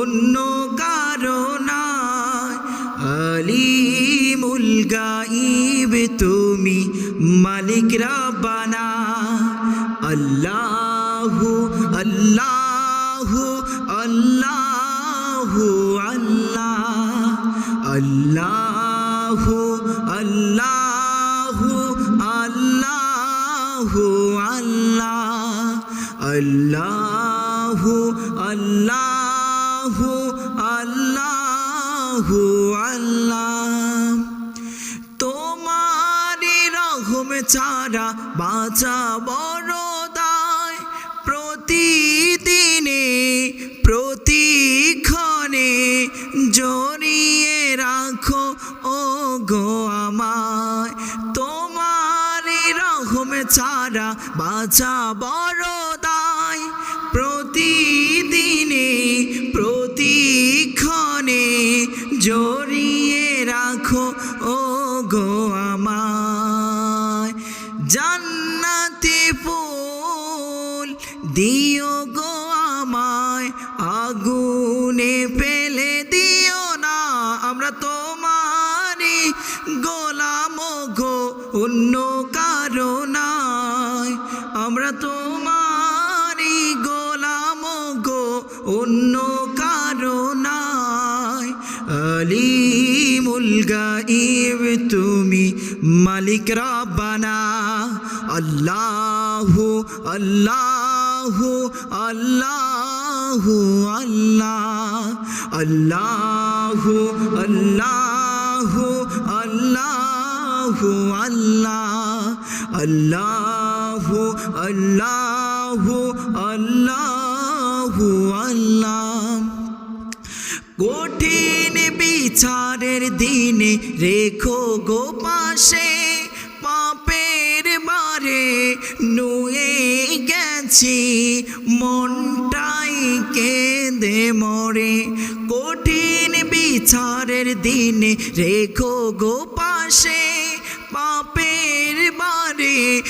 অন্য কারণায় আলিমুল গাইব তুমি মালিক রাব্বানা। আল্লাহু আল্লাহু আল্লাহু, আল্লাহ। আল্লাহু আল্লাহু আল্লাহু, আল্লাহ। আল্লাহু আল্লাহু। আল্লাহু, আল্লাহ তোমারি রহম ছাড়া বাঁচা বড় প্রতিদিনে, প্রতিক্ষণে জড়িয়ে রাখো ও গো আমায়। তোমারি রহম ছাড়া বাঁচা বড় প্রতিদিনে দিও গো আমায়, আগুনে ফেলে দিও না। আমরা তোমারই গোলাম গো, অন্য কারণায় আমরা তোমারি গোলাম গো, অন্য কারণায় আলিমুল গাইব তুমি মালিক রাব্বানা। আল্লাহু আল্লাহু আল্লাহু, আল্লাহ, আল্লাহু আল্লাহু আল্লাহু, আল্লাহ, আল্লাহু আল্লাহু আল্লাহু, আল্লাহ কঠিন বিচারের দিনে রেখো গো পাশে, পাপের বারে নুয়ে গেছি মনটাই কেঁদে মরে। কঠিন বিচারের দিনে রেখো গো পাশে পাপের বারে।